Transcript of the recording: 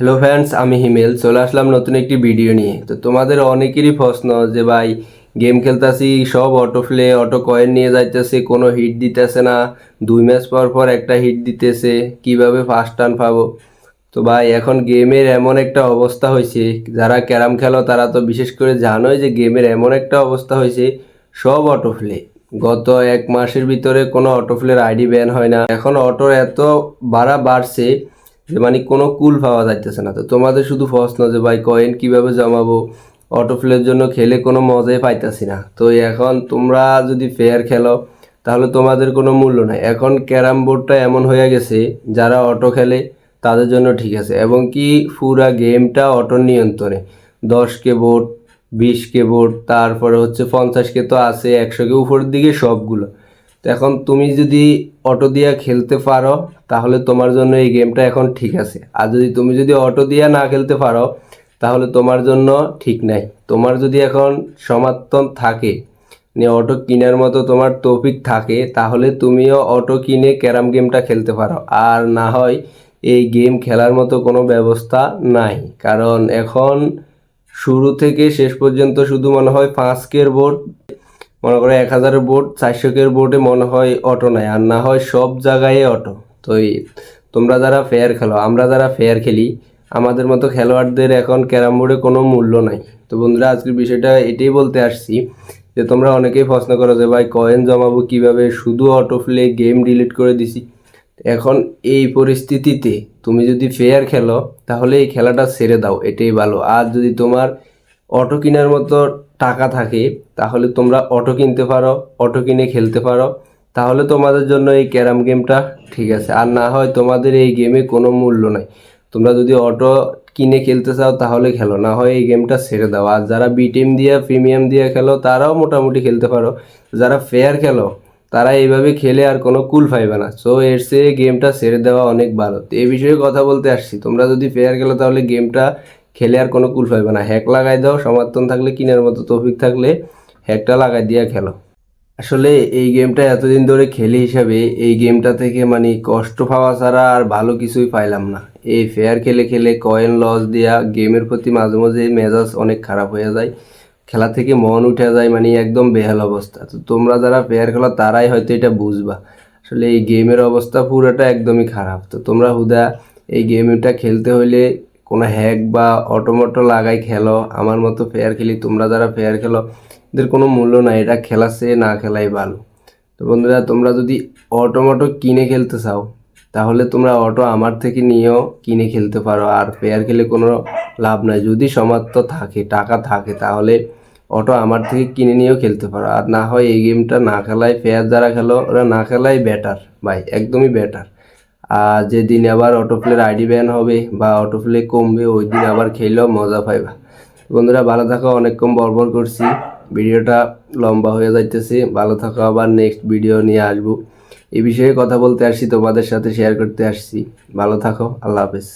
Hello friends আমি হিমেল। চলে আসলাম নতুন একটি ভিডিও নিয়ে। তো তোমাদের অনেকেরই প্রশ্ন যে ভাই গেম খেলতাছি, সব অটো প্লে অটো কয়েন নিয়ে যাইতেছে, কোনো হিট দিতেছে না, দুই ম্যাচ পর পর একটা হিট দিতেছে, কীভাবে ফার্স্ট টার্ন পাবো? তো ভাই, এখন গেমের এমন একটা অবস্থা হয়েছে যারা ক্যারাম খেলো তারা তো বিশেষ করে জানোই যে গেমের এমন একটা অবস্থা হয়েছে সব অটো প্লে গত এক মাসের ভিতরে কোনো অটো প্লের আইডি ব্যান হয় না। এখন অটোর এত বাড়া বাড়ছে যে মানে কোনো কুল পাওয়া যাইতেছে না। তো তোমাদের শুধু প্রশ্ন যে ভাই কয়েন কীভাবে জমাবো? অটো প্লের জন্য খেলে কোনো মজাই পাইতাছি না। তো এখন তোমরা যদি ফেয়ার খেলো, তাহলে তোমাদের কোনো মূল্য নাই। এখন ক্যারাম বোর্ডটা এমন হয়ে গেছে, যারা অটো খেলে, তাদের জন্য ঠিক আছে। এবং কি পুরা গেমটা অটোর নিয়ন্ত্রণে। দশ কে বোর্ড বিশ কে বোর্ড, তারপরে হচ্ছে পঞ্চাশ কে তো আছে একশো কে উপরের দিকে সবগুলো। তো এখন তুমি যদি অটো দিয়া খেলতে পারো, তাহলে তোমার জন্য এই গেমটা এখন ঠিক আছে। আর যদি তুমি যদি অটো দিয়া না খেলতে পারো, তাহলে তোমার জন্য ঠিক নাই। তোমার যদি এখন সমর্থন থাকে, নিয়ে অটো কেনার মতো তোমার তৌফিক থাকে, তাহলে তুমিও অটো কিনে ক্যারাম গেমটা খেলতে পারো। আর না হয় এই গেম খেলার মতো কোনো ব্যবস্থা নাই। কারণ এখন শুরু থেকে শেষ পর্যন্ত শুধু মনে হয় পাঁচ কের বোর্ড মনে করো এক হাজারের বোর্ড চারশো কের বোর্ডে মনে হয় অটো নাই আর না হয় সব জায়গায় অটো তো তোমরা যারা ফেয়ার খেলো, আমরা যারা ফেয়ার খেলি, আমাদের মতো খেলোয়াড়দের এখন ক্যারাম বোর্ডে কোনো মূল্য নাই। তো বন্ধুরা, আজকের বিষয়টা এটাই বলতে আসছি যে তোমরা অনেকেই প্রশ্ন করো যে, ভাই কয়েন জমাবো কীভাবে? শুধু অটো প্লে গেম ডিলিট করে দিছি। এখন এই পরিস্থিতিতে তুমি যদি ফেয়ার খেলো, তাহলে এই খেলাটা ছেড়ে দাও, এটাই ভালো। আর যদি তোমার অটো কেনার মতো টাকা থাকে, তাহলে তোমরা অটো কিনতে পারো অটো কিনে খেলতে পারো। তাহলে তোমাদের জন্য এই ক্যারাম গেমটা ঠিক আছে। আর না হয় তোমাদের এই গেমে কোনো মূল্য নাই। তোমরা যদি অটো কিনে খেলতে চাও, তাহলে খেলো। না হয় এই গেমটা ছেড়ে দাও। আর যারা বিটিএম দিয়ে প্রিমিয়াম দিয়ে খেলো, তারাও মোটামুটি খেলতে পারো। যারা ফেয়ার খেলো, তারা এইভাবে খেলে আর কোনো কুল পাইবে না। সো এর চেয়ে গেমটা ছেড়ে দেওয়া অনেক ভালো। এই বিষয়ে কথা বলতে আসছি। তোমরা যদি ফেয়ার খেলো, তাহলে গেমটা খেলে আর কোনো কুল পাইবে না। হ্যাক লাগাই দাও, সমর্থন থাকলে, কিনার মতো তৌফিক থাকলে হ্যাকটা লাগাই দিয়া খেলো। আসলে এই গেমটা এতদিন ধরে খেলি হিসাবে এই গেমটা থেকে মানে কষ্ট পাওয়া ছাড়া আর ভালো কিছুই পাইলাম না। এই ফেয়ার খেলে খেলে কয়েন লস দেওয়া গেমের প্রতি মাঝে মাঝে মেজাজ অনেক খারাপ হয়ে যায়। খেলা থেকে মন উঠে যায় মানে একদম বেহাল অবস্থা। তো তোমরা যারা ফেয়ার খেলো, তারাই হয়তো এটা বুঝবা। আসলে এই গেমের অবস্থা পুরোটা একদমই খারাপ। তো তোমরা হুদা, এই গেমটা খেলতে হইলে কোনো হ্যাক বা অটোমোটো লাগাই খেলো। আমার মতো ফেয়ার খেলি, তোমরা যারা ফেয়ার খেলো, এদের কোনো মূল্য নাই। এটা খেলাছে না খেলাই ভালো। তো বন্ধুরা, তোমরা যদি অটোমোটো কিনে খেলতে চাও, তাহলে তোমরা অটো আমার থেকে নিয়েও কিনে খেলতে পারো। আর ফেয়ার খেলে কোনো লাভ নাই। যদি সমাপ্ত থাকে, টাকা থাকে, তাহলে অটো আমার থেকে কিনে নিয়েও খেলতে পারো। আর না হয় এই গেমটা না খেলায় ফেয়ার যারা খেলো, ওরা না খেলাই বেটার ভাই, একদমই বেটার যেদিন আবার অটো প্লের আইডি ব্যান হবে বা অটোপ্লে কমবে ওই দিন আবার খেলেও মজা পাইবা। বন্ধুরা, ভালো থাকো, অনেকক্ষণ বরবর করছি। ভিডিওটা লম্বা হয়ে যাইতেছে। ভালো থাকো, আবার নেক্সট ভিডিও নিয়ে আসব। এই বিষয়ে কথা বলতে আসছি, তোমাদের সাথে শেয়ার করতে আসছি। ভালো থাকো, আল্লাহ হাফেজ।